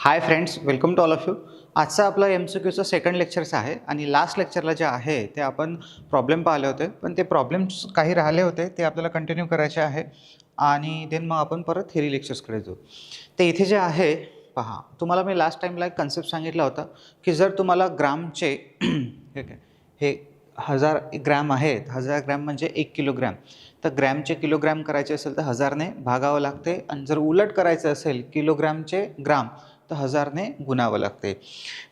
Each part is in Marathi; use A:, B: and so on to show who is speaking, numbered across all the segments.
A: Hi friends welcome to all of you आजचा आपला एम सी क्यूचं सेकंड लेक्चर्स आहे आणि लास्ट लेक्चरला जे आहे ते आपण प्रॉब्लेम पाहिले होते. पण ते प्रॉब्लेम्स काही राहिले होते ते आपल्याला कंटिन्यू करायचे आहे. आणि देन मग आपण परत थेरी लेक्चर्सकडे जाऊ. ते इथे जे आहे पहा तुम्हाला मी लास्ट टाईमला एक कन्सेप्ट सांगितला होता की जर तुम्हाला ग्रामचे हे काय हे हजार ग्रॅम आहेत हजार ग्रॅम म्हणजे एक किलोग्रॅम. तर ग्रॅमचे किलोग्रॅम करायचे असेल तर हजारने भागावं लागते. आणि जर उलट करायचं असेल किलोग्रॅमचे ग्राम तर हजारने गुणावं लागते.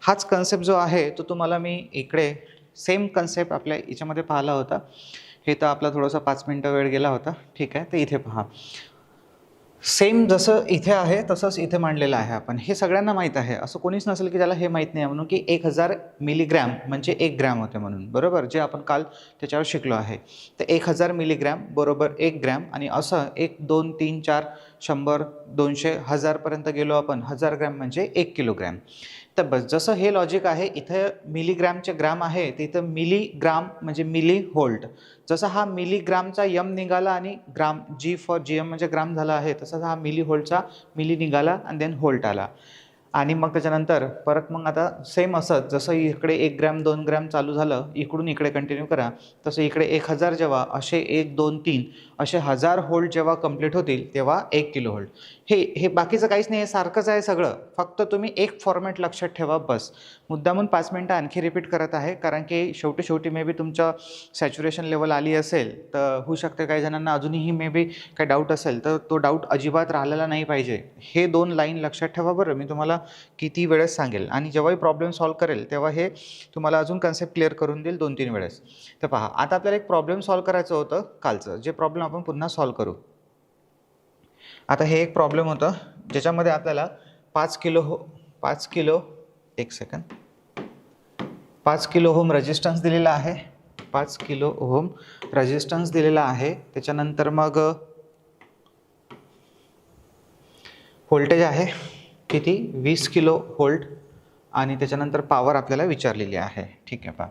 A: हाच कन्सेप्ट जो आहे तो तुम्हाला मी इकडे सेम कन्सेप्ट आपल्या याच्यामध्ये पाहिला होता. हे तर आपला थोडासा पाच मिनटं वेळ गेला होता. ठीक आहे तर इथे पहा. सेम जसं इथे आहे तसंच इथे मांडलेलं आहे आपण. हे सगळ्यांना माहीत आहे. असं कोणीच नसेल की ज्याला हे माहीत नाही. आहे म्हणून की एक हजार मिलीग्रॅम म्हणजे एक ग्रॅम होते म्हणून. बरोबर? जे आपण काल त्याच्यावर शिकलो आहे. तर एक हजार मिलीग्रॅम बरोबर एक ग्रॅम आणि असं एक दोन तीन चार शंभर दोनशे हजारपर्यंत गेलो आपण. हजार ग्रॅम म्हणजे एक किलोग्रॅम. तर बस जसं हे लॉजिक आहे इथं मिलीग्रॅमचे ग्राम आहे तिथं मिलीग्राम म्हणजे मिली होल्ट जसं हा मिलीग्रामचा यम निघाला आणि ग्राम जी फॉर जी एम म्हणजे ग्राम झाला आहे तसंच हा मिली होल्टचा मिली निघाला आणि देन होल्ट आला. आणि मग त्याच्यानंतर परत मग आता सेम असंच जसं इकडे एक ग्रॅम दोन ग्रॅम चालू झालं इकडून इकडे कंटिन्यू करा. तसं इकडे एक हजार जेव्हा असे एक दोन तीन असे हजार होल्ड जेव्हा कंप्लीट होतील तेव्हा एक किलो होल्ड हे हे बाकीचं काहीच नाही हे सारखंच आहे सगळं. फक्त तुम्ही एक फॉर्मॅट लक्षात ठेवा बस. मुद्दामून पाच मिनटं आणखी रिपीट करत आहे कारण की शेवटी शेवटी मे बी तुमचं सॅच्युरेशन लेवल आली असेल तर होऊ शकते काही जणांना अजूनही मे बी काही डाऊट असेल तर तो डाऊट अजिबात राहिलेला नाही पाहिजे. हे दोन लाईन लक्षात ठेवा बरं. मी तुम्हाला किती वेळेस सांगेल. आणि जेव्हाही प्रॉब्लेम सॉल्व करेल तेव्हा हे तुम्हाला अजून कन्सेप्ट क्लिअर करून देईल दोन तीन वेळेस. तर पहा आता आपल्याला एक प्रॉब्लेम सॉल्व करायचं होतं कालचं. जे प्रॉब्लेम आपण पुन्हा सॉल्व करू. आता हे एक प्रॉब्लेम होतं ज्याच्यामध्ये आपल्याला पाच किलो हो पाच किलो एक सेकंद पाच किलो होम रेजिस्टन्स दिलेला आहे. पाच किलो ओहम रेजिस्टन्स दिलेला आहे. त्याच्यानंतर मग व्होल्टेज आहे. किती? वीस किलो व्होल्ट आणि त्याच्यानंतर पॉवर आपल्याला विचारलेली आहे. ठीक आहे पहा.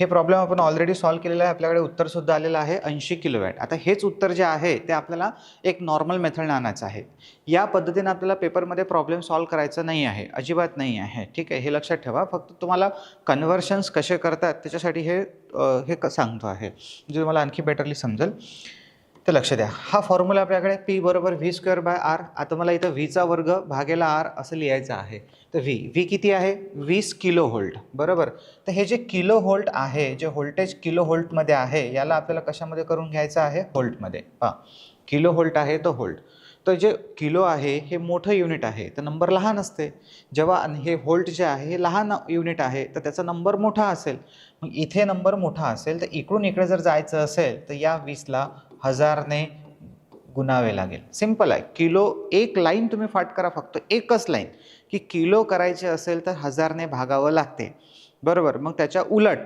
A: हे प्रॉब्लेम आपण ऑलरेडी सॉल्व केलेलं आहे. आपल्याकडे उत्तरसुद्धा आलेलं आहे. ऐंशी किलो वॅट आता हेच उत्तर जे आहे ते आपल्याला एक नॉर्मल मेथडने आणायचं आहे. या पद्धतीने आपल्याला पेपरमध्ये प्रॉब्लेम सॉल्व करायचा नाही आहे. अजिबात नाही आहे. ठीक आहे? हे लक्षात ठेवा. फक्त तुम्हाला कन्व्हर्शन्स कसे करतात त्याच्यासाठी हे हे क सांगतो आहे. जे तुम्हाला आणखी बेटरली समजेल. तर लक्ष द्या. हा फॉर्म्युला आपल्याकडे पी बरोबर व्ही स्क्वेअर बाय आर आता मला इथं व्हीचा वर्ग भागेला आर असं लिहायचं आहे. तर व्ही व्ही किती आहे? वीस किलो व्होल्ट बरोबर? तर हे जे किलो व्होल्ट आहे जे व्होल्टेज किलो व्होल्टमध्ये आहे याला आपल्याला कशामध्ये करून घ्यायचं आहे? व्होल्टमध्ये हां किलो व्होल्ट आहे तो व्होल्ट तर जे किलो आहे हे मोठं युनिट आहे. तर नंबर लहान असते. जेव्हा हे व्होल्ट जे आहे हे लहान युनिट आहे तर त्याचा नंबर मोठा असेल. मग इथे नंबर मोठा असेल तर इकडून इकडे जर जायचं असेल तर या वीसला हजारने गुणावे लागेल. सिंपल आहे. किलो एक लाईन तुम्ही फाट करा फक्त. एकच लाईन की किलो करायचे असेल तर हजारने भागावं लागते. बरोबर. मग त्याच्या उलट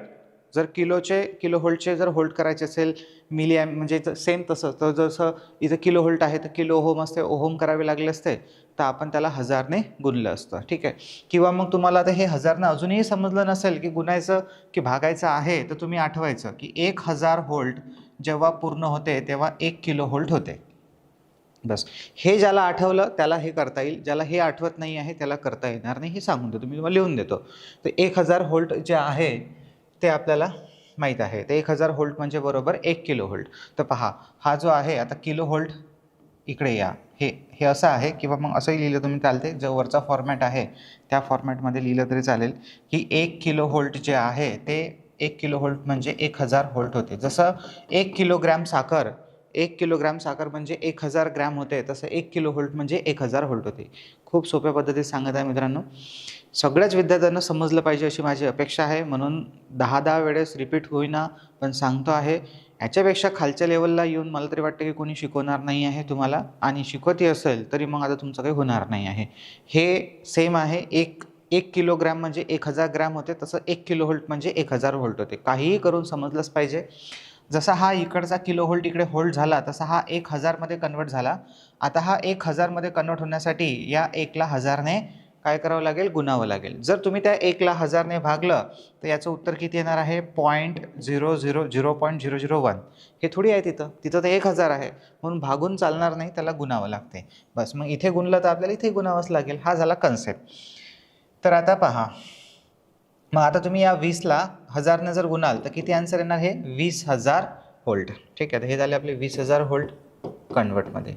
A: जर किलोचे किलो होल्टचे जर होल्ट करायचे असेल मिली म्हणजे सेम तसं तर जसं इथं किलो होल्ट आहे तर किलो ओहोम असते ओहोम करावे लागले असते तर आपण त्याला हजारने गुणलं असतं. ठीक आहे? किंवा मग तुम्हाला आता हे हजारनं अजूनही समजलं नसेल की गुणायचं की भागायचं आहे तर तुम्ही आठवायचं की एक हजार होल्ट जेव्हा पूर्ण होते तेव्हा एक किलो होल्ट होते. बस. हे ज्याला आठवलं त्याला हे करता येईल. ज्याला हे आठवत नाही आहे त्याला करता येणार नाही हे सांगून देतो. मी तुम्हाला लिहून देतो. तर एक हजार होल्ट जे आहे ते आपल्याला माहीत आहे. तर एक हजार होल्ट म्हणजे बरोबर एक किलो होल्ट. तर पहा हा जो आहे आता किलो होल्ट इकडे या. हे हे असं आहे किंवा मग असंही लिहिलं तुम्ही चालते जो वरचा फॉर्मॅट आहे त्या फॉर्मॅटमध्ये लिहिलं तरी चालेल की एक किलो होल्ट जे आहे ते एक किलो होल्ट म्हणजे एक हजार होल्ट होते. जसं एक किलोग्रॅम साखर एक किलोग्रॅम साखर म्हणजे एक हजार ग्रॅम होते तसं एक किलो होल्ट म्हणजे एक हजार होल्ट होते. खूप सोप्या पद्धतीत सांगत आहे मित्रांनो. सगळ्याच विद्यार्थ्यांना समजलं पाहिजे अशी माझी अपेक्षा आहे. म्हणून दहा दहा वेळेस रिपीट होईना पण सांगतो आहे याच्यापेक्षा खालच्या लेवलला येऊन मला तरी वाटतं की कोणी शिकवणार नाही आहे तुम्हाला. आणि शिकवतही असेल तरी मग आता तुमचं काही होणार नाही आहे. हे सेम आहे एक एक किलोग्रॅम म्हणजे एक हजार ग्रॅम होते तसं एक किलो होल्ट म्हणजे एक हजार होल्ट होते. काहीही करून समजलंच पाहिजे. जसा हा इकडचा किलो होल्ट इकडे होल्ट झाला तसा हा एक हजारमध्ये कन्वर्ट झाला. आता हा एक हजारमध्ये कन्वर्ट होण्यासाठी या एकला हजारने काय करावं लागेल? गुणावं लागेल. जर तुम्ही त्या एकला हजारने भागलं तर याचं उत्तर किती येणार आहे? Point zero zero zero point zero zero one हे थोडी आहे तिथं. तिथं तर एक हजार आहे. म्हणून भागून चालणार नाही त्याला गुणावं लागते. बस मग इथे गुणलं तर आपल्याला इथे गुणावंच लागेल. हा झाला कन्सेप्ट तर आता पहा. मग आता तुम्ही या वीसला हजारनं जर गुणाल तर किती आन्सर येणार हे? वीस हजार होल्ट. ठीक आहे तर हे झाले आपले वीस हजार होल्ट कन्वर्टमध्ये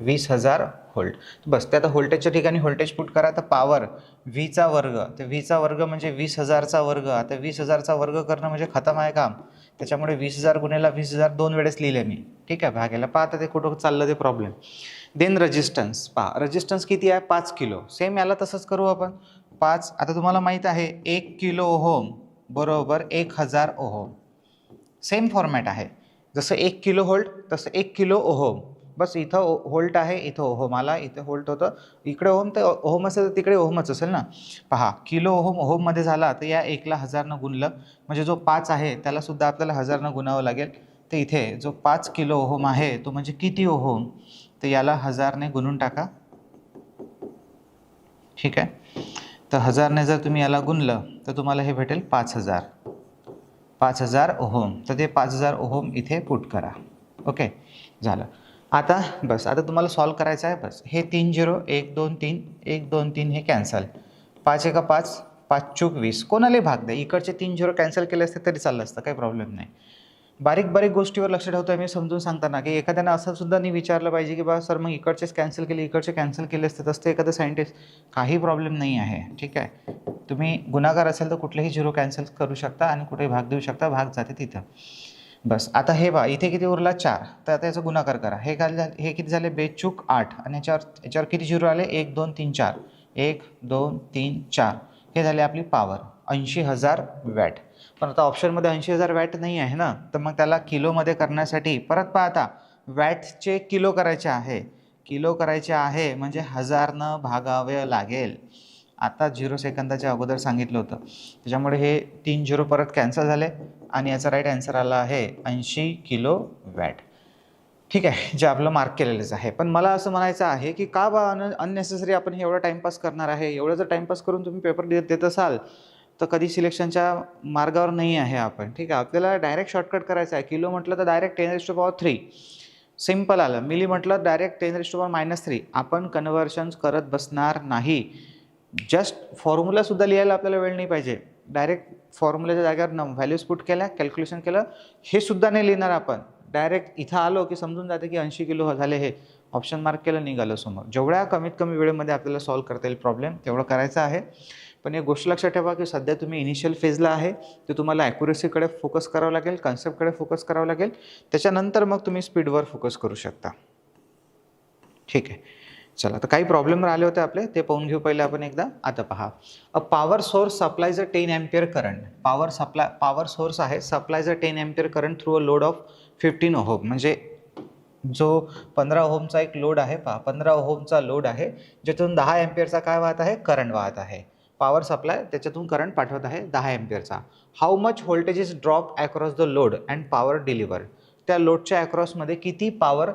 A: वीस हजार होल्ट. बस ते आता होल्टेजच्या ठिकाणी होल्टेज पुट करा तर पॉवर व्हीचा वर्ग तर व्हीचा वर्ग म्हणजे वीस हजारचा वर्ग. आता वीस हजारचा वर्ग करणं म्हणजे खतम आहे काम. त्याच्यामुळे वीस हजार गुन्हेला वीस हजार दोन वेळेस लिहिले मी. ठीक आहे भाग्याला पहा आता ते कुठं चाललं ते प्रॉब्लेम देन रजिस्टन्स पहा. रजिस्टन्स किती आहे? पाच किलो. सेम याला तसंच करू आपण. पाच आता तुम्हाला माहीत आहे एक किलो ओहोम बरोबर एक हजार ओहोम. सेम फॉर्मॅट आहे. जसं एक किलो होल्ट तसं एक किलो ओहोम. बस इथं ओ होल्ट आहे इथं ओहोम आला इथं होल्ट होतं. इकडे ओहोम तर ओहोम असेल तर तिकडे ओहोमच असेल ना? पहा किलो ओहोम ओहोममध्ये झाला तर या एकला हजारनं गुणलं. म्हणजे जो पाच आहे त्यालासुद्धा आपल्याला हजारनं गुणावं लागेल. तर इथे जो पाच किलो ओहोम आहे तो म्हणजे किती ओहोम? तर याला हजारने गुणून टाका. ठीक आहे? तर हजारने जर तुम्ही याला गुणलं तर तुम्हाला हे भेटेल पाच हजार. पाच हजार ओहोम. तर ते पाच हजार ओहोम इथे पुट करा. ओके? झालं. आता बस आता तुम्हाला सॉल्व करायचं आहे बस. हे तीन झिरो एक दोन तीन एक दोन तीन हे कॅन्सल. पाच एका पाच पाच चूक वीस कोणालाही भाग द्या. इकडचे तीन झिरो कॅन्सल केले असते तरी चाललं असतं काही प्रॉब्लेम नाही. बारीक बारीक गोष्टीवर लक्ष ठेवतोय मी समजून सांगताना की एखाद्यानं असं सुद्धा नाही विचारलं पाहिजे की बा सर मग इकडचेच कॅन्सल केले इकडचे कॅन्सल केले असते तसं एखादं सायंटिस्ट काही प्रॉब्लेम नाही आहे. ठीक आहे? तुम्ही गुन्हागार असेल तर कुठलेही झिरो कॅन्सल करू शकता आणि कुठेही भाग देऊ शकता भाग जाते तिथं. बस. आता हे बा इथे किती उरला? चार. तर आता याचा गुणाकार करा. हे काय हे किती झाले? बेचूक आठ. आणि याच्यावर याच्यावर किती झिरो आले? एक दोन तीन चार. एक दोन तीन चार. हे झाले आपली पावर ऐंशी हजार वॅट पण आता ऑप्शनमध्ये ऐंशी हजार वॅट नाही आहे ना तर मग त्याला किलोमध्ये करण्यासाठी परत पहा आता वॅटचे किलो करायचे आहे. किलो करायचे आहे म्हणजे हजारनं भागावे लागेल. आता झिरो सेकंदाच्या अगोदर सांगितलं होतं. त्याच्यामुळे हे तीन झिरो परत कॅन्सल झाले आणि याचा राईट आन्सर आला आहे ऐंशी किलो वॅट. ठीक आहे जे आपलं मार्क केलेलंच आहे. पण मला असं म्हणायचं आहे की का बा अन अननेसेसरी आपण हे एवढं टाईमपास करणार आहे? एवढं जर टाईमपास करून तुम्ही पेपर देत देत असाल तर कधी सिलेक्शनच्या मार्गावर नाही आहे आपण. ठीक आहे आपल्याला डायरेक्ट शॉर्टकट करायचं आहे. किलो म्हटलं तर direct ten raised to power three simple आलं. मिली म्हटलं direct ten raised to power minus three आपण कन्व्हर्शन्स करत बसणार नाही. जस्ट फॉर्म्युलासुद्धा लिहायला आपल्याला वेळ नाही पाहिजे. डायरेक्ट फॉर्म्युलाच्या जागेवर न व्हॅल्यूज पुट केल्या कॅल्क्युलेशन केलं हे सुद्धा नाही लिहिणार आपण. डायरेक्ट इथं आलो की समजून जाते की ऐंशी किलो झाले हे. ऑप्शन मार्क केलं निघालं समोर. जेवढ्या कमीत कमी वेळेमध्ये आपल्याला सॉल्व्ह करता येईल प्रॉब्लेम तेवढं करायचं आहे. पण एक गोष्ट लक्षात ठेवा की सध्या तुम्ही इनिशियल फेजला आहे ते तुम्हाला ॲक्युरेसीकडे फोकस करावं लागेल कन्सेप्टकडे फोकस करावं लागेल. त्याच्यानंतर मग तुम्ही स्पीडवर फोकस करू शकता. ठीक आहे. चला तर काही प्रॉब्लेम राहिले होते आपले ते पाहून घेऊ पहिले आपण एकदा. आता पहा. A power source supplies a ten ampere current power supply power source आहे supplies a ten ampere current through a load of fifteen ohm म्हणजे जो पंधरा ओहोमचा एक लोड आहे पहा पंधरा ओहोमचा लोड आहे ज्यातून दहा एम्पियरचा काय वाहत आहे? करंट वाहत आहे. पॉवर सप्लाय त्याच्यातून करंट पाठवत आहे दहा एम्पियरचा how much voltage is drop across the load and power deliver त्या लोडच्या अक्रॉसमध्ये किती पॉवर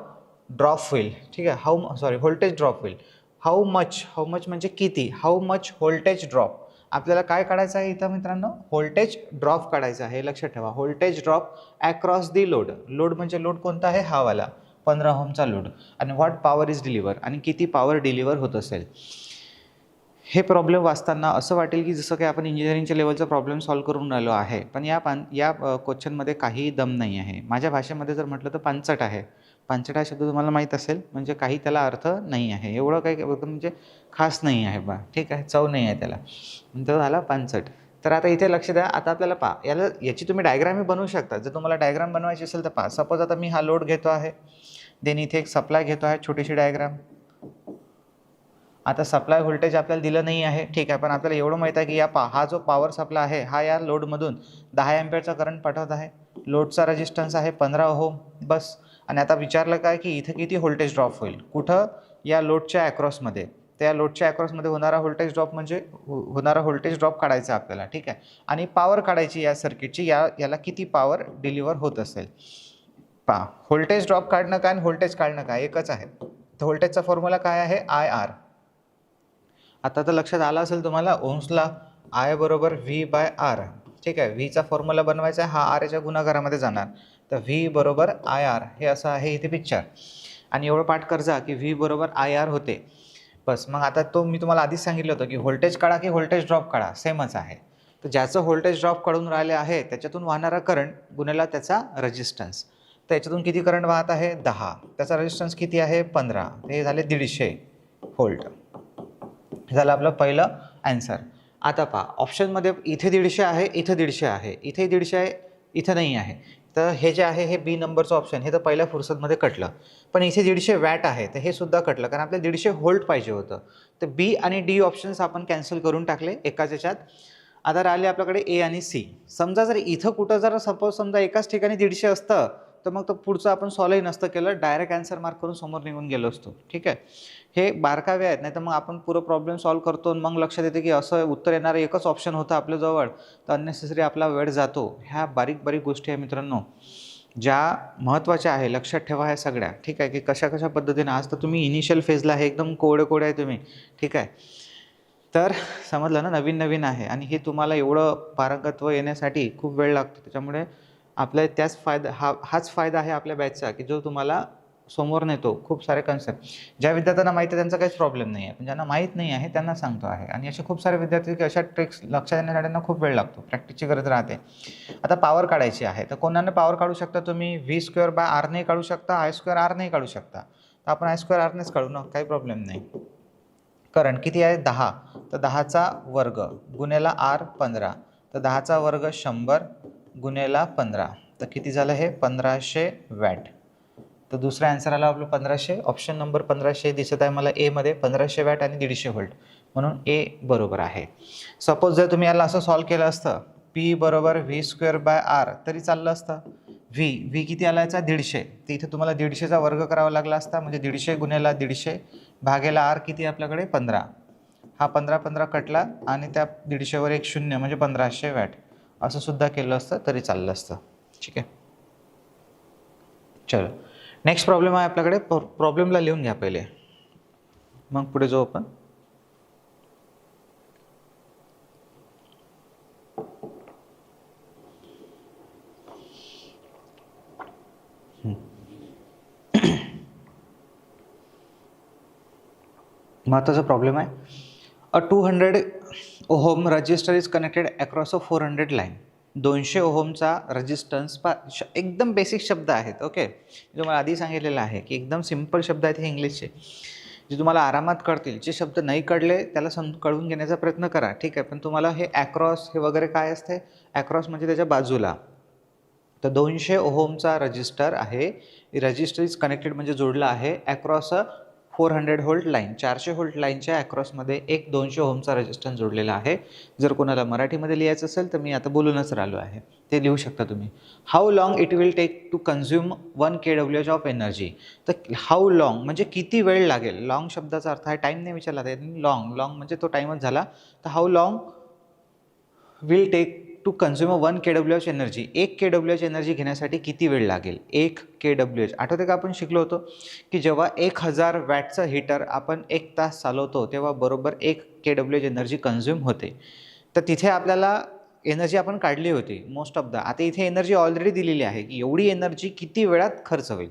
A: ड्रॉप होईल? ठीक आहे? हाऊ सॉरी व्होल्टेज ड्रॉप होईल. हाऊ मच हाऊ मच म्हणजे किती? हाऊ मच व्होल्टेज ड्रॉप आपल्याला काय काढायचं आहे इथं मित्रांनो? व्होल्टेज ड्रॉप काढायचं आहे. लक्षात ठेवा. Voltage drop across the load load म्हणजे लोड कोणता आहे? हावाला पंधरा होमचा लोड आणि व्हॉट पॉवर इज डिलिव्हर आणि किती पॉवर डिलिव्हर होत असेल? हे प्रॉब्लेम वाचताना असं वाटेल की जसं काही आपण इंजिनिअरिंगच्या लेवलचा प्रॉब्लेम सॉल्व्ह करून राहिलो आहे. पण या पान या क्वेश्चनमध्ये काहीही दम नाही आहे. माझ्या भाषेमध्ये जर म्हटलं तर पांचट आहे. पांचट हा शब्द तुम्हाला माहीत असेल म्हणजे काही त्याला अर्थ नाही आहे. एवढं काही म्हणजे खास नाही आहे बा. ठीक आहे चव नाही आहे त्याला. तो झाला पांचट तर आता इथे लक्ष द्या. आता आपल्याला पा याला याची तुम्ही डायग्रामही बनवू शकता. जर तुम्हाला डायग्राम बनवायची असेल तर पा. सपोज आता मी हा लोड घेतो आहे. देन इथे एक सप्लाय घेतो आहे छोटीशी डायग्राम आता सप्लाय व्होल्टेज आपल्याला दिलं नाही आहे. ठीक आहे पण आपल्याला एवढं माहीत आहे की या पा हा जो पॉवर सप्लाय आहे हा या लोडमधून दहा एम्पियरचा करंट पाठवत आहे. लोडचा रेजिस्टन्स आहे पंधरा ओहोम बस. आणि आता विचारलं काय की इथं किती व्होल्टेज ड्रॉप होईल? कुठं? या लोडच्या अक्रॉसमध्ये त्या लोडच्या अक्रॉसमध्ये होणारा व्होल्टेज ड्रॉप म्हणजे हो होणारा व्होल्टेज ड्रॉप काढायचा आपल्याला. ठीक आहे? आणि पॉवर काढायची या सर्किटची या याला किती पॉवर डिलिव्हर होत असेल? पा व्होल्टेज ड्रॉप काढणं काय आणि व्होल्टेज काढणं काय? एकच आहे. तर व्होल्टेजचा फॉर्म्युला काय आहे? आय आर आता तर लक्षात आलं असेल तुम्हाला ओम्सला आय बरोबर व्ही बाय आर ठीक आहे व्हीचा फॉर्म्युला बनवायचा आहे हा आर याच्या गुणाकारामध्ये जाणार. तर व्ही बरोबर आय आर हे असं आहे इथे पिक्चर आणि एवढं पाठ करजा की व्ही बरोबर आय आर होते. बस मग आता तो मी तुम्हाला आधीच सांगितलं होतं की व्होल्टेज काढा की व्होल्टेज ड्रॉप काढा सेमच आहे. तर ज्याचं व्होल्टेज ड्रॉप काढून राहिले आहे त्याच्यातून वाहणारा करंट गुन्ह्याला त्याचा रजिस्टन्स तर याच्यातून किती करंट वाहत आहे? दहा. त्याचा रेजिस्टन्स किती आहे? पंधरा. हे झाले दीडशे व्होल्ट हे झालं आपलं पहिलं ॲन्सर आता पहा ऑप्शनमध्ये इथे दीडशे आहे इथं दीडशे आहे. इथे दीडशे आहे इथं नाही आहे. तर हे जे आहे हे बी नंबरचं ऑप्शन हे तर पहिल्या फुरसतमध्ये कटलं. पण इथे दीडशे वॅट आहे तर हे सुद्धा कटलं. कारण आपल्याला दीडशे होल्ड पाहिजे होतं. तर बी आणि डी ऑप्शन्स आपण कॅन्सल करून टाकले एकाच याच्यात. आता राहिले आपल्याकडे ए आणि सी समजा जर इथं कुठं जर सपोज समजा एकाच ठिकाणी दीडशे असतं तर मग तो पुढचं आपण सॉल्वही नसतं केलं डायरेक्ट आन्सर मार्क करून समोर निघून गेलो असतो. ठीक आहे? हे बारकावे आहेत नाही तर मग आपण पुरं प्रॉब्लेम सॉल्व करतो आणि मग लक्षात येते की असं उत्तर येणारं एकच ऑप्शन होतं आपल्याजवळ. तर अननेसेसरी आपला वेळ जातो. ह्या बारीक बारीक गोष्टी आहे मित्रांनो ज्या महत्त्वाच्या आहे लक्षात ठेवा ह्या सगळ्या. ठीक आहे? की कशा कशा पद्धतीने आज तर तुम्ही इनिशियल फेजला आहे एकदम कोवडे कोडे आहे तुम्ही. ठीक आहे? तर समजलं ना नवीन नवीन आहे. आणि हे तुम्हाला एवढं पारंगत्व येण्यासाठी खूप वेळ लागतो. त्याच्यामुळे आपल्या त्याच फायदा हा हाच फायदा आहे आपल्या बॅचचा की जो तुम्हाला समोर नेतो. खूप सारे कन्सेप्ट ज्या विद्यार्थ्यांना माहिती आहे त्यांचा काहीच प्रॉब्लेम नाही आहे. पण ज्यांना माहीत नाही आहे त्यांना सांगतो आहे. आणि असे खूप सारे विद्यार्थी की अशा ट्रिक्स लक्षात येण्यासाठी त्यांना खूप वेळ लागतो. प्रॅक्टिसची गरज राहते. आता पॉवर काढायची आहे. तर कोणाने पॉवर काढू शकता? तुम्ही व्ही स्क्वेअर बाय आरने काढू शकता आय स्क्वेअर नाही काढू शकता. तर आपण आय स्क्वेअर आरनेच काढू ना? काही प्रॉब्लेम नाही. करंट किती आहे? दहा. तर दहाचा वर्ग गुन्ह्याला आर पंधरा. तर दहाचा वर्ग शंभर. गुन्हेला पंधरा. तर किती झालं हे? पंधराशे वॅट. तर दुसरा आन्सर आला आपलं पंधराशे. ऑप्शन नंबर पंधराशे दिसत आहे मला एमध्ये पंधराशे वॅट आणि दीडशे व्होल्ट. म्हणून ए बरोबर आहे. सपोज जर तुम्ही याला असं सॉल्व केलं असतं पी बरोबर व्ही स्क्वेअर बाय आर तरी चाललं असतं. व्ही व्ही किती आला याचा? दीडशे. तर इथे तुम्हाला दीडशेचा वर्ग करावा लागला असता म्हणजे दीडशे गुन्ह्याला दीडशे भागेला आर किती आपल्याकडे? पंधरा. हा पंधरा पंधरा कटला आणि त्या दीडशेवर एक शून्य म्हणजे पंधराशे वॅट. असं सुद्धा केलं असतं तरी चाललं असतं. ठीक आहे? चलो. नेक्स्ट प्रॉब्लेम आहे आपल्याकडे. प्रॉब्लेमला लिहून घ्या पहिले. मग पुढे जाऊ आपण. महत्त्वाचा प्रॉब्लेम आहे. A two hundred ohm resistor is connected across a four hundred line दोनशे ओहोमचा रजिस्टन्स पा श एकदम बेसिक शब्द आहेत ओके जो तुम्हाला आधी सांगितलेलं आहे की एकदम सिंपल शब्द आहेत हे इंग्लिशचे जे तुम्हाला आरामात कळतील जे शब्द नाही कळले त्याला सम कळवून घेण्याचा प्रयत्न करा ठीक आहे? पण तुम्हाला हे ॲक्रॉस हे वगैरे काय असते? ॲक्रॉस म्हणजे त्याच्या बाजूला. तर दोनशे ओहोमचा रजिस्टर आहे. रजिस्टर इज कनेक्टेड म्हणजे जोडला आहे. Across a four hundred volt line चारशे होल्ट लाईनच्या ॲक्रॉसमध्ये एक दोनशे होमचा रेजिस्टन्स जोडलेला आहे. जर कोणाला मराठीमध्ये लिहायचं असेल तर मी आता बोलूनच राहिलो आहे. ते लिहू शकता तुम्ही. How long it will take to consume one K W H of energy तर हाऊ लाँग म्हणजे किती वेळ लागेल? लाँग शब्दाचा अर्थ आहे टाईम नाही विचारला आहे लाँग लाँग म्हणजे तो टाईमच झाला. तर how long will take to consume one K W H energy एक के डब्ल्यू एच एनर्जी घेण्यासाठी किती वेळ लागेल? एक के डब्ल्यू एच आठवते का आपण शिकलो होतो की जेव्हा एक हजार वॅटचं हीटर आपण एक तास चालवतो तेव्हा बरोबर एक K W H energy consume होते. तर तिथे आपल्याला एनर्जी आपण काढली होती मोस्ट ऑफ द आता इथे एनर्जी ऑलरेडी दिलेली आहे की एवढी एनर्जी किती वेळात खर्च होईल?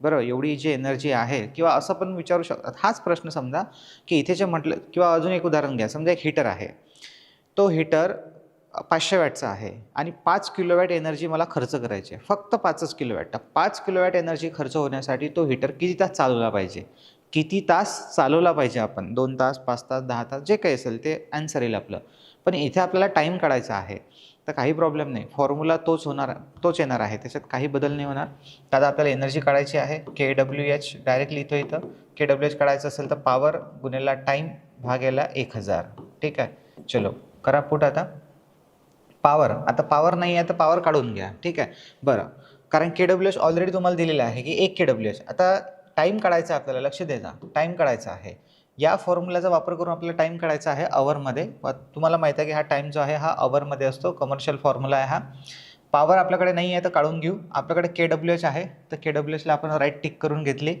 A: बरोबर एवढी जी एनर्जी आहे किंवा असं पण विचारू शकतात. हाच प्रश्न समजा की इथे जे म्हटलं किंवा अजून एक उदाहरण घ्या. समजा एक हीटर आहे. तो हीटर पाचशे वॅटचा आहे. आणि पाच किलोवॅट एनर्जी मला खर्च करायची आहे. फक्त पाचच किलोवॅट. तर पाच किलोवॅट एनर्जी खर्च होण्यासाठी तो हीटर किती तास चालवला पाहिजे? किती तास चालवला पाहिजे आपण? दोन तास पाच तास दहा तास जे काही असेल ते आन्सर येईल आपलं. पण इथे आपल्याला टाईम काढायचा आहे. तर काही प्रॉब्लेम नाही. फॉर्म्युला तोच होणार तोच येणार आहे. त्याच्यात काही बदल नाही होणार. दादा आता आपल्याला एनर्जी काढायची आहे. के डब्ल्यू एच डायरेक्टली इथं इथं. के डब्ल्यू एच काढायचं असेल तर पॉवर गुन्हेला टाईम भागेला एक हजार. ठीक आहे? चलो करा पुट आता. पॉवर आता पॉवर नाही आहे तर पॉवर काढून घ्या. ठीक आहे? बरं. कारण के डब्ल्यू एच ऑलरेडी तुम्हाला दिलेलं आहे की एक के डब्ल्यू एच आता टाईम काढायचा आहे आपल्याला लक्ष द्यायचा टाईम काढायचा आहे. या फॉर्म्युलाचा वापर करून आपल्याला टाईम काढायचा आहे अवरमध्ये तुम्हाला माहीत आहे की हा टाईम जो आहे हा अवरमध्ये असतो. कमर्शियल फॉर्म्युला आहे हा. पॉवर आपल्याकडे नाही आहे तर काढून घेऊ. आपल्याकडे के डब्ल्यू एच आहे तर के डब्ल्यू एचला आपण राईट टिक करून घेतली.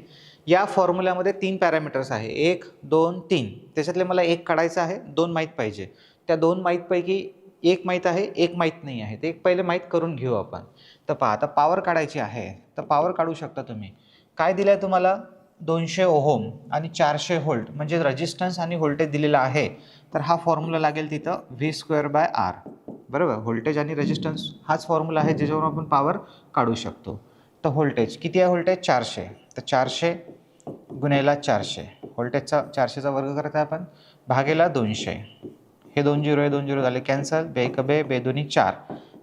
A: या फॉर्म्युल्यामध्ये तीन पॅरामीटर्स आहे. एक दोन तीन. त्याच्यातले मला एक काढायचं आहे दोन माहीत पाहिजे. त्या दोन माहीतपैकी एक माहीत आहे एक माहीत नाही आहे. ते एक पहिले माहीत करून घेऊ आपण. तर पहा आता पॉवर काढायची आहे. तर पॉवर काढू शकता तुम्ही. काय दिलं आहे तुम्हाला? दोनशे ओहोम आणि चारशे होल्ट म्हणजे रेजिस्टन्स आणि व्होल्टेज दिलेला आहे. तर हा फॉर्म्युला लागेल तिथं व्ही स्क्वेअर बाय आर बरोबर? व्होल्टेज आणि रेजिस्टन्स हाच फॉर्म्युला आहे ज्याच्यावर आपण पॉवर काढू शकतो. तर व्होल्टेज किती आहे व्होल्टेज चारशे. तर चारशे गुन्ह्याला चारशे. व्होल्टेजचा चारशेचा वर्ग करत आहे आपण. भागेला दोनशे. हे दोन झिरो हे दोन झिरो झाले कॅन्सल बे बे बेदोनी दोन्ही चार.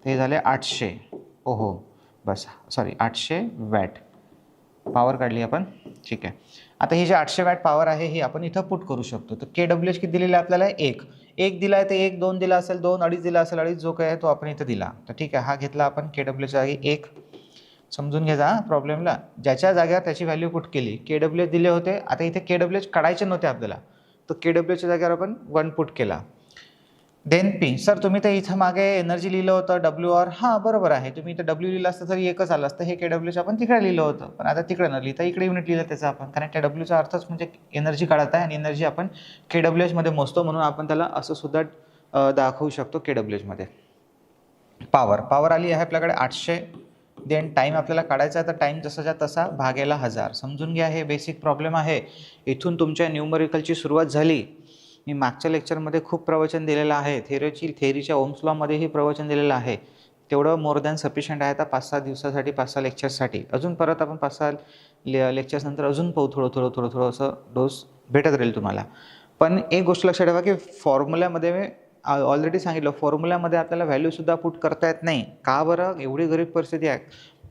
A: ते झाले आठशे. ओहो बस सॉरी आठशे वॅट. पॉवर काढली आपण. ठीक आहे. आता ही जी आठशे वॅट पॉवर आहे ही आपण इथं पुट करू शकतो. तर के डब्ल्यू एच किती दिलेलं आहे आपल्याला? एक. एक दिला आहे ते एक दोन दिला असेल दोन अडीच दिला असेल अडीच जो काय आहे तो आपण इथं दिला. तर ठीक आहे हा घेतला आपण के डब्ल्यूच्या जागी एक. समजून घ्यायचा प्रॉब्लेमला ज्याच्या जाग्यावर त्याची व्हॅल्यू पुट केली के डब्ल्यू एच दिले होते. आता इथे के डब्ल्यू एच काढायचे नव्हते आपल्याला. तर के डब्ल्यूच्या जाग्यावर आपण वन पुट केला. देन पी सर तुम्ही तर इथं मागे एनर्जी लिहिलं होतं डब्ल्यू आर हां बरोबर आहे. तुम्ही इथं डब्ल्यू लिहिलं असतं तरी एकच आलं असतं. हे के डब्ल्यूचं आपण तिकडे लिहिलं होतं. पण आता तिकडे न लिहिता इकडे युनिट लिहिलं त्याचं आपण. कारण त्या डब्ल्यूचा अर्थच म्हणजे एनर्जी काढत आहे आणि एनर्जी आपण के डब्ल्यू एचमध्ये मोजतो म्हणून आपण त्याला असं सुद्धा दाखवू शकतो के डब्ल्यू एचमध्ये पॉवर पॉवर आली आहे आपल्याकडे आठशे. देन टाईम आपल्याला काढायचा आहे तर टाईम जसाच्या तसा भागेला हजार. समजून घ्या हे बेसिक प्रॉब्लेम आहे. इथून तुमच्या न्यूमरिकलची सुरुवात झाली. मी मागच्या लेक्चरमध्ये खूप प्रवचन दिलेलं आहे. थेरीची थेरीच्या ओम्स लॉमध्येही प्रवचन दिलेलं आहे. तेवढं मोर दॅन सफिशियंट आहे आता पाच सहा दिवसासाठी पाच सहा लेक्चर्ससाठी अजून परत आपण पाच सहा ले लेक्चर्सनंतर अजून पाहू थोडं थोडं थोडं थोडं असं डोस भेटत राहील तुम्हाला. पण एक गोष्ट लक्षात ठेवा की फॉर्म्युल्यामध्ये मी ऑलरेडी सांगितलं फॉर्म्युल्यामध्ये आपल्याला व्हॅल्यूसुद्धा पुट करता येत नाही. का बरं? एवढी गरीब परिस्थिती आहे.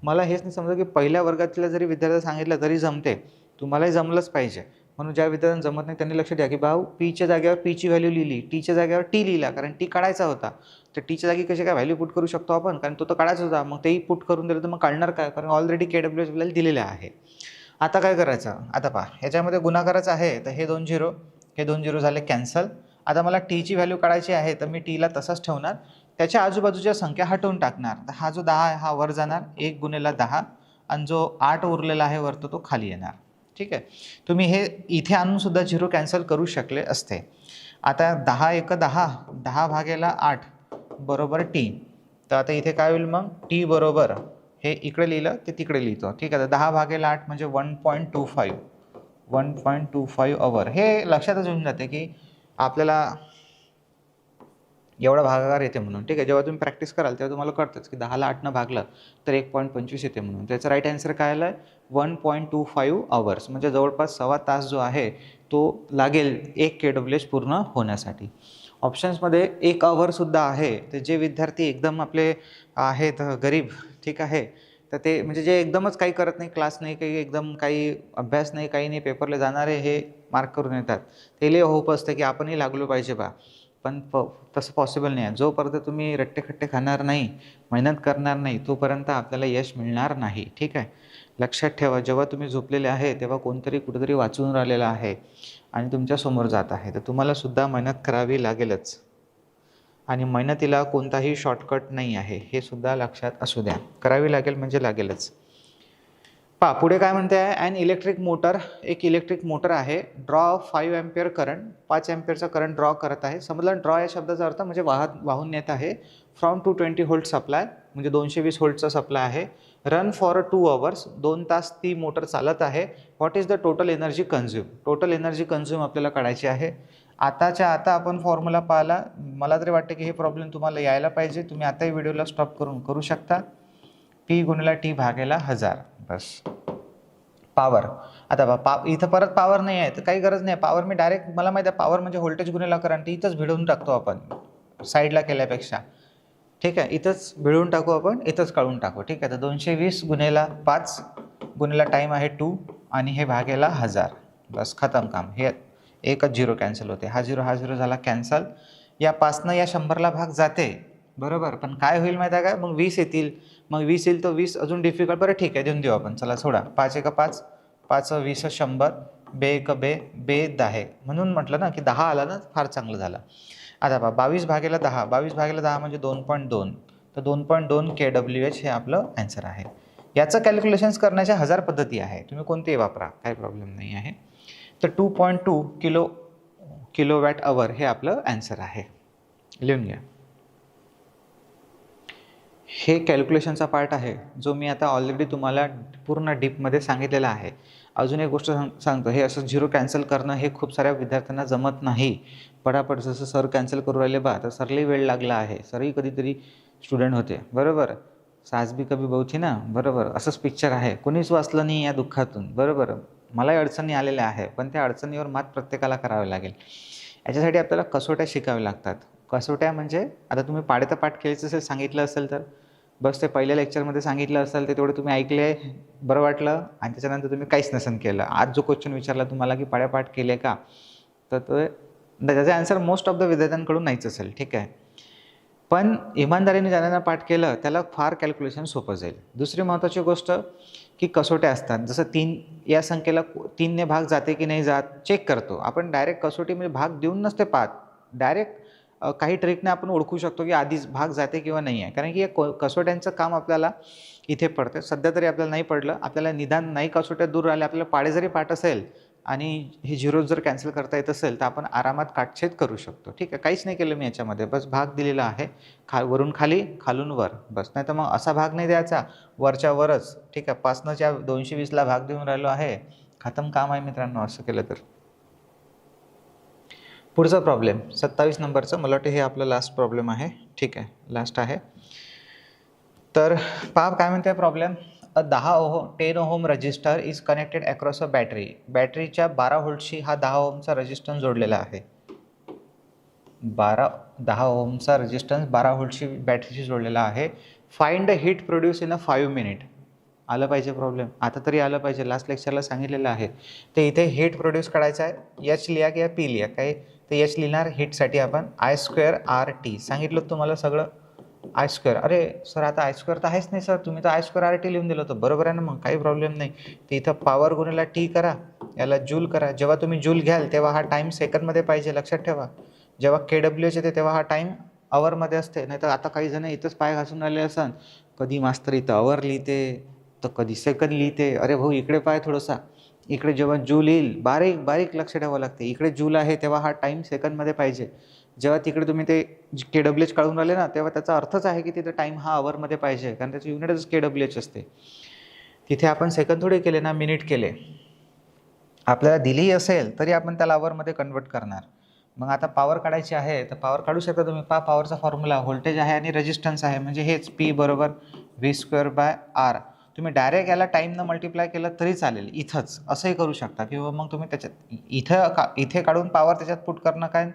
A: मला हेच नाही समजलं की पहिल्या वर्गातल्या जरी विद्यार्थ्याला सांगितलं तरी जमते. तुम्हालाही जमलंच पाहिजे. म्हणून ज्या विद्यार्थ्यांना जमत नाही त्यांनी लक्ष द्या की भाऊ पीच्या जागेवर पीची व्हॅल्यू लिहिली. टीच्या जागेवर टी लिहिला कारण टी काढायचा होता. तर टीच्या जागी कशी काय व्हॅल्यू पुट करू शकतो आपण? कारण तो तर काढायचा होता. मग तेही पुट करून दिलं तर मग काढणार काय? कारण ऑलरेडी के डब्ल्यू एच आपल्याला दिलेलं आहे. आता काय करायचं? आता पहा ह्याच्यामध्ये गुणाकाराचं आहे. तर हे दोन झिरो हे दोन झिरो झाले कॅन्सल आता मला टीची व्हॅल्यू काढायची आहे तर मी टीला तसाच ठेवणार. त्याच्या आजूबाजूच्या संख्या हटवून टाकणार. तर हा जो दहा आहे हा वर जाणार. एक गुन्हेला दहा. आणि जो आठ उरलेला आहे वर तर तो खाली येणार. ठीक आहे? तुम्ही हे इथे आणूनसुद्धा झिरो कॅन्सल करू शकले असते. आता दहा एक दहा दहा भागेला आठ बरोबर टी. तर आता इथे काय होईल मग? टी बरोबर. हे इकडे लिहिलं ते तिकडे लिहितो. ठीक आहे तर दहा भागेला आठ म्हणजे one point two five. One point two five hour हे लक्षातच येऊन जाते की आपल्याला एवढा भागाकार येते म्हणून. ठीक आहे जेव्हा तुम्ही प्रॅक्टिस कराल तेव्हा तुम्हाला कळतंच की दहाला आठनं भागलं तर एक पॉईंट पंचवीस येते म्हणून. त्याचं राईट आन्सर काय आलं आहे one point two five hours म्हणजे जवळपास सव्वा तास जो आहे तो लागेल एक के डब्ल्यू एच पूर्ण होण्यासाठी. ऑप्शन्समध्ये एक आवरसुद्धा आहे तर जे विद्यार्थी एकदम आपले आहेत गरीब ठीक आहे तर ते म्हणजे जे एकदमच काही करत नाही क्लास नाही काही एकदम काही अभ्यास नाही काही नाही पेपरला जाणारे हे मार्क करून येतात. ते होप असतं की आपणही लागलो पाहिजे बा. पण प तसं पॉसिबल नाही आहे. जोपर्यंत तुम्ही रट्टेखट्टे खाणार नाही मेहनत करणार नाही तोपर्यंत आपल्याला यश मिळणार नाही. ठीक आहे? लक्षात ठेवा जेव्हा तुम्ही झोपलेले आहे तेव्हा कोणतरी कुठेतरी वाचून राहिलेलं आहे आणि तुमच्यासमोर जात आहे. तर तुम्हालासुद्धा मेहनत करावी लागेलच. आणि मेहनतीला कोणताही शॉर्टकट नाही आहे. हे सुद्धा लक्षात असू द्या. करावी लागेल म्हणजे लागेलच. पा पुढे काय म्हणते आहे अॅन इलेक्ट्रिक मोटर एक इलेक्ट्रिक मोटर आहे. ड्रॉ फाईव्ह अँपियर करंट पाच अँपियरचा करंट ड्रॉ करत आहे. समजलं? ड्रॉ या शब्दाचा अर्थ म्हणजे वाहत वाहून नेत आहे. From two twenty volt supply म्हणजे दोनशे वीस होल्टचा सप्लाय आहे. रन फॉर टू अवर्स दोन तास ती मोटर चालत आहे. What is the total energy consume total energy consume आपल्याला काढायची आहे. आताच्या आता आपण फॉर्म्युला पाहिला. मला तरी वाटतं की हे प्रॉब्लेम तुम्हाला यायला पाहिजे. तुम्ही आताही व्हिडिओला स्टॉप करून करू शकता. पी गुणला टी भागेला हजार. बस. पॉवर आता बा पा इथं परत पॉवर नाही आहे तर काही गरज नाही पॉवर मी डायरेक्ट मला माहिती आहे पॉवर म्हणजे व्होल्टेज गुन्हेला करंट इथंच भिडवून टाकतो आपण. साईडला केल्यापेक्षा. ठीक आहे? इथंच भिडवून टाकू आपण इथंच काढून टाकू. ठीक आहे? तर दोनशे वीस गुन्हेला पाच गुन्हेला टाईम आहे टू आणि हे भागेला हजार. बस खतम काम. हे एकच झिरो कॅन्सल होते. हा झिरो हा झिरो झाला कॅन्सल या पाचनं या शंभरला भाग जाते. बरोबर? पण काय होईल माहिती आहे का? मग वीस येतील. मग वीस येईल तर वीस अजून डिफिकल्ट बरं ठीक आहे देऊन देऊ आपण. चला सोडा. पाच एक पाच पाच वीस शंभर बे एक बे बे दहा म्हणून म्हटलं ना की दहा आला ना फार चांगलं झालं. आता बा बावीस भागेला दहा. बावीस भागेला दहा म्हणजे दोन पॉईंट दोन. तर दोन पॉईंट दोन के डब्ल्यू एच हे आपलं ॲन्सर आहे. याचं कॅल्क्युलेशन्स करण्याच्या हजार पद्धती आहे तुम्ही कोणतेही वापरा काही प्रॉब्लेम नाही आहे. तर two point two kilo kilo watt hour हे आपलं ॲन्सर आहे. लिहून घ्या. हे कॅल्क्युलेशनचा पार्ट आहे जो मी आता ऑलरेडी तुम्हाला पूर्ण डीपमध्ये सांगितलेला आहे. अजून एक गोष्ट सांग सांगतो हे असं झिरो कॅन्सल करणं हे खूप साऱ्या विद्यार्थ्यांना जमत नाही. पटापट जसं सर कॅन्सल करू राहिले बा तर सरलाही वेळ लागला आहे. सरही कधीतरी स्टुडंट होते. बरोबर? सास बी कभी बहुची ना? बरोबर? असंच पिक्चर आहे. कोणीच वाचलं नाही या दुःखातून. बरोबर? मलाही अडचणी आलेल्या आहे पण त्या अडचणीवर मात प्रत्येकाला करावे लागेल. याच्यासाठी आपल्याला कसोट्या शिकाव्या लागतात. कसोट्या म्हणजे आता तुम्ही पाडे तर पाठ खेळायचं असेल सांगितलं असेल तर. बस ते पहिल्या लेक्चरमध्ये सांगितलं असेल ते तेवढं तुम्ही ऐकले बरं वाटलं. आणि त्याच्यानंतर तुम्ही काहीच नसन केलं. आज जो क्वेश्चन विचारला तुम्हाला की पाड्यापाठ केले का? तर तो त्याचा आन्सर मोस्ट ऑफ द विद्यार्थ्यांकडून नाहीच असेल. ठीक आहे? पण इमानदारीने ज्यांना पाठ केलं त्याला फार कॅल्क्युलेशन सोपं जाईल. दुसरी महत्त्वाची गोष्ट की कसोट्या असतात. जसं तीन या संख्येला तीनने भाग जाते की नाही जात चेक करतो. आपण डायरेक्ट कसोटीमध्ये म्हणजे भाग देऊन नसते पाहत. डायरेक्ट काही ट्रेकने आपण ओळखू शकतो की आधीच भाग जाते किंवा नाही आहे. कारण की या कसोट्यांचं काम आपल्याला इथे पडतं. सध्या तरी आपल्याला नाही पडलं. आपल्याला निदान नाही कसोट्या दूर राहिल्या आपल्याला पाळे जरी पाठ असेल आणि हे झिरो जर कॅन्सल करता येत असेल तर आपण आरामात काटछेद करू शकतो. ठीक आहे. काहीच नाही केलं मी याच्यामध्ये. बस भाग दिलेला आहे. खा वरून खाली खालून वर. बस. नाही तर मग असा भाग नाही द्यायचा. वरच्या वरच. ठीक आहे. पासनंच्या दोनशे वीसला भाग देऊन राहिलो आहे. खतम काम आहे मित्रांनो असं केलं तर. पुढचा प्रॉब्लेम सत्तावीस नंबरचं मला वाटतं हे आपलं लास्ट प्रॉब्लेम आहे. ठीक आहे लास्ट आहे. तर पाप काय म्हणते प्रॉब्लेम अ दहा ओहो ten ohm resistor is connected across a battery बॅटरीच्या बारा व्होल्टशी हा दहा ओमचा रजिस्टन्स जोडलेला आहे. बारा दहा ओमचा रेजिस्टन्स बारा व्होल्टशी बॅटरीशी जोडलेला आहे. Find the heat produce in a five minute आलं पाहिजे प्रॉब्लेम आता तरी आलं पाहिजे. लास्ट लेक्चरला सांगितलेलं आहे. तर इथे हीट प्रोड्यूस करायचं आहे. यच लिहा किंवा पी लिहा. काय? तर यच लिहिणार हीटसाठी आपण आय स्क्वेअर आर टी सांगितलं तुम्हाला सगळं? आय स्क्वेअर अरे सर आता आय स्क्वेअर तर आहेच नाही सर तुम्ही तर आय स्क्वेअर आर टी लिहून दिलं होतं. बरोबर आहे ना मग? काही प्रॉब्लेम नाही. ते इथं पॉवर गुन्हेला टी करा. याला जूल करा. जेव्हा तुम्ही जूल घ्याल तेव्हा हा टाईम सेकंदमध्ये पाहिजे. लक्षात ठेवा. जेव्हा के डब्ल्यू एच येते तेव्हा हा टाईम अवरमध्ये असते. नाही तर आता काही जण इथंच पाय घासून आले असन. कधी मास्तर इथं अवर लिहिते. तर कधी सेकंड लिहिते. अरे भाऊ इकडे पाय थोडंसा. इकडे जेव्हा जूल येईल बारीक बारीक लक्ष ठेवावं लागते. इकडे जूल आहे तेव्हा हा टाईम सेकंडमध्ये पाहिजे. जेव्हा तिकडे तुम्ही ते के डब्ल्यू एच काढून राहिले ना तेव्हा त्याचा अर्थच आहे की तिथं टाईम हा आवरमध्ये पाहिजे. कारण त्याचं युनिटच के डब्ल्यू एच असते. तिथे आपण सेकंद थोडे केले ना मिनिट केले. आपल्याला दिलीही असेल तरी आपण त्याला आवरमध्ये कन्वर्ट करणार. मग आता पॉवर काढायची आहे तर पॉवर काढू शकता तुम्ही. पा पॉवरचा फॉर्म्युला व्होल्टेज आहे आणि रेजिस्टन्स आहे. म्हणजे हेच पी बरोबर व्ही स्क्वेअर बाय आर तुम्ही डायरेक्ट याला टाईमनं मल्टिप्लाय केलं तरी चालेल इथंच. असंही करू शकता. किंवा मग तुम्ही त्याच्यात इथं का इथे काढून पावर त्याच्यात पुट करणं काय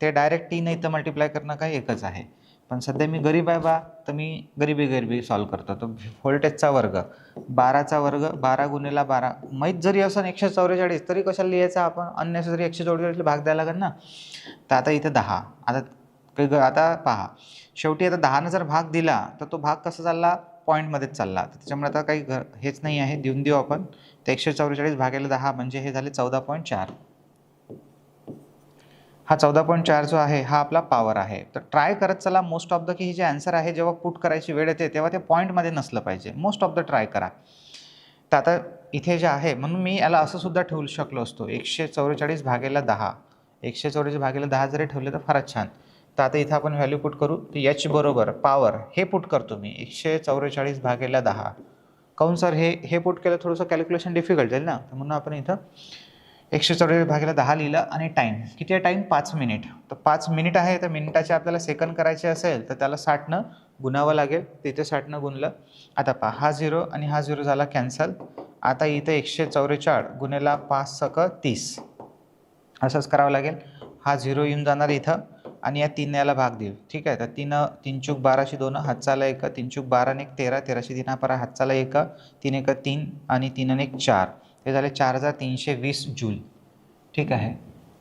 A: ते डायरेक्ट टी नाही मल्टिप्लाय करणं काय एकच आहे. पण सध्या मी गरीब आहे बा तर मी गरिबी गरिबी सॉल्व करतो. तर व्होल्टेजचा वर्ग बाराचा वर्ग बारा गुन्हेला बारा. माहीत जरी असं एकशे चौवेचाळीस तरी कशाला लिहायचं आपण? अन्य जरी एकशे चौवेचाळीसला भाग द्यायला लागेल ना? तर आता इथं दहा. आता काही ग आता पहा. शेवटी आता दहानं जर भाग दिला तर तो भाग कसा चालला? पॉईंटमध्येच चालला. तर त्याच्यामुळे आता काही घर हेच नाही आहे. देऊन देऊ आपण. तर एकशे चौवेचाळीस भागायला दहा म्हणजे हे झाले चौदा पॉईंट चार. हा चौदा पॉईंट चार जो आहे हा आपला पॉवर आहे. तर ट्राय करत चला. मोस्ट ऑफ द की हे जे आन्सर आहे जेव्हा पुट करायची वेळ येते तेव्हा ते पॉईंटमध्ये नसलं पाहिजे. मोस्ट ऑफ द ट्राय करा. तर आता इथे जे आहे म्हणून मी याला असं सुद्धा ठेवू शकलो असतो. एकशे चौवेचाळीस भागेला दहा. एकशे चौवेचाळीस भागेला दहा जरी ठेवले तर फारच छान. तर आता इथं आपण व्हॅल्यू पुट करू. तर एच बरोबर पॉवर हे पुट करतो मी. एकशे चौवेचाळीस भागेला दहा. काऊन सर हे हे पुट केलं थोडंसं कॅल्क्युलेशन डिफिकल्ट जाईल ना? तर म्हणून आपण इथं एकशे चौवेचाळीस भागेला दहा लिहिलं आणि टाईम किती आहे टाईम पाच मिनिट तर पाच मिनिट आहे तर मिनिटाचे आपल्याला सेकंड करायचे असेल तर त्याला साठनं गुणावं लागेल. तिथे साठनं गुणलं. आता पहा हा झिरो आणि हा झिरो झाला कॅन्सल आता इथं एकशे चौवेचाळ गुन्हेला पाच सक तीस. असंच करावं लागेल. हा झिरो येऊन जाणार इथं. आणि या तीन याला भाग देऊ. ठीक आहे? तर तीन तीन चूक बाराशे दोन हातचाला एक. तीन चूक बारा एक तेरा. तेराशे तीन बारा हातचाला एक. तीन एक तीन आणि तीन आणि एक चार. हे झाले चार हजार तीनशे वीस जूल. ठीक आहे?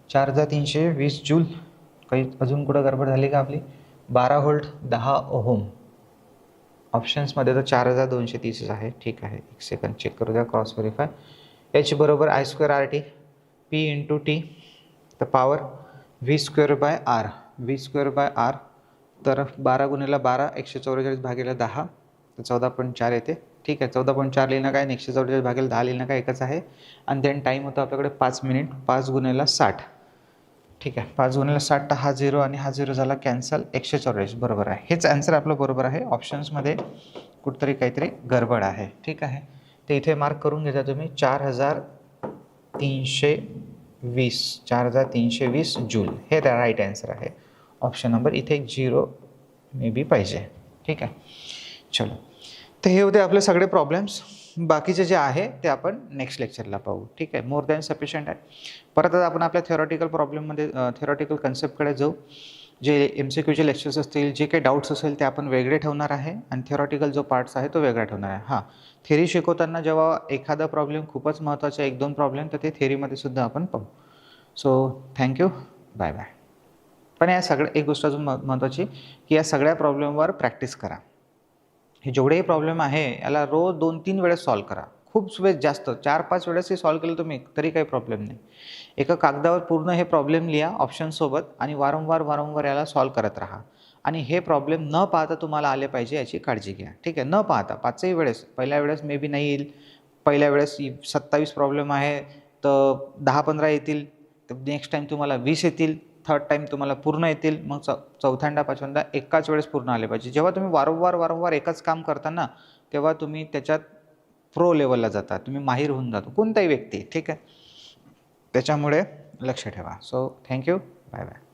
A: चार हजार तीनशे वीस जूल. काही अजून कुठं गडबड झाली का आपली? बारा होल्ट दहा ओहोम. ऑप्शन्समध्ये तर चार हजार दोनशे तीसच आहे. ठीक आहे. एक सेकंड चेक करू द्या. क्रॉस व्हेरीफाय एच बरोबर I square R T P into T तर power V square by R V square by R तर बारा गुणेला बारा एकशे चौवेचाळीस भागेला दहा. तर चौदा पॉईंट चार येते. ठीक आहे चौदा पॉईंट चार लिहिणं काय आणि एकशे चौवेचाळीस भागेला दहा लिहिणं काय एकच आहे. आणि देन टाईम होता आपल्याकडे पाच मिनिट पाच गुन्ह्याला साठ. ठीक आहे पाच गुन्ह्याला साठ हा झिरो आणि हा झिरो झाला कॅन्सल एकशे चौवेचाळीस. बरोबर आहे. हेच आन्सर आपलं बरोबर आहे. ऑप्शन्समध्ये कुठतरी काहीतरी गडबड आहे. ठीक आहे. ते इथे मार्क करून घेता तुम्ही चार हजार तीनशे वीस चार हजार तीनशे वीस जूल हे राईट आन्सर आहे. ऑप्शन नंबर इथे एक झिरो मे बी पाहिजे. ठीक आहे? चलो. तर हे होते आपले सगळे प्रॉब्लेम्स बाकीचे जे आहे ते आपण नेक्स्ट लेक्चरला पाहू. ठीक आहे? मोर दॅन सफिशियंट आहे. परत आता आपण आपल्या थेरॉटिकल प्रॉब्लेममध्ये थेरॉटिकल कन्सेप्टकडे जाऊ. जे एम सी क्यूचे लेक्चर्स असतील जे काही डाऊट्स असेल ते आपण वेगळे ठेवणार आहे. आणि थेरॉटिकल जो पार्ट्स आहे तो वेगळा ठेवणार आहे. हां. थेरी शिकवताना जेव्हा एखादा प्रॉब्लेम खूपच महत्त्वाचा एक दोन प्रॉब्लेम तर ते थेरीमध्ये सुद्धा आपण पाहू. सो थँक्यू बाय बाय पण या सगळ्या एक गोष्ट अजून महत्त्वाची की या सगळ्या प्रॉब्लेमवर प्रॅक्टिस करा. हे जेवढेही प्रॉब्लेम आहे याला रोज दोन तीन वेळेस सॉल्व करा. खूप वेळेस जास्त चार पाच वेळेस हे सॉल्व केलं तुम्ही तरी काही प्रॉब्लेम नाही. एका कागदावर पूर्ण हे प्रॉब्लेम लिहा ऑप्शनसोबत आणि वारंवार वारंवार याला सॉल्व करत राहा. आणि हे प्रॉब्लेम न पाहता तुम्हाला आले पाहिजे याची काळजी घ्या. ठीक आहे? न पाहता पाचही वेळेस पहिल्या वेळेस मे बी नाही येईल. पहिल्या वेळेस सत्तावीस प्रॉब्लेम आहे तर दहा पंधरा येतील. तर नेक्स्ट टाईम तुम्हाला वीस येतील. थर्ड टाईम तुम्हाला पूर्ण येतील. मग चौ चौथ्यांदा पाचव्यांदा एकाच वेळेस पूर्ण आले पाहिजे. जेव्हा तुम्ही वारंवार वारंवार एकच काम करता ना तेव्हा तुम्ही त्याच्यात प्रो लेवलला जाता. तुम्ही माहीर होऊन जातो. कोणताही व्यक्ती ठीक आहे? त्याच्यामुळे लक्ष ठेवा. So thank you bye bye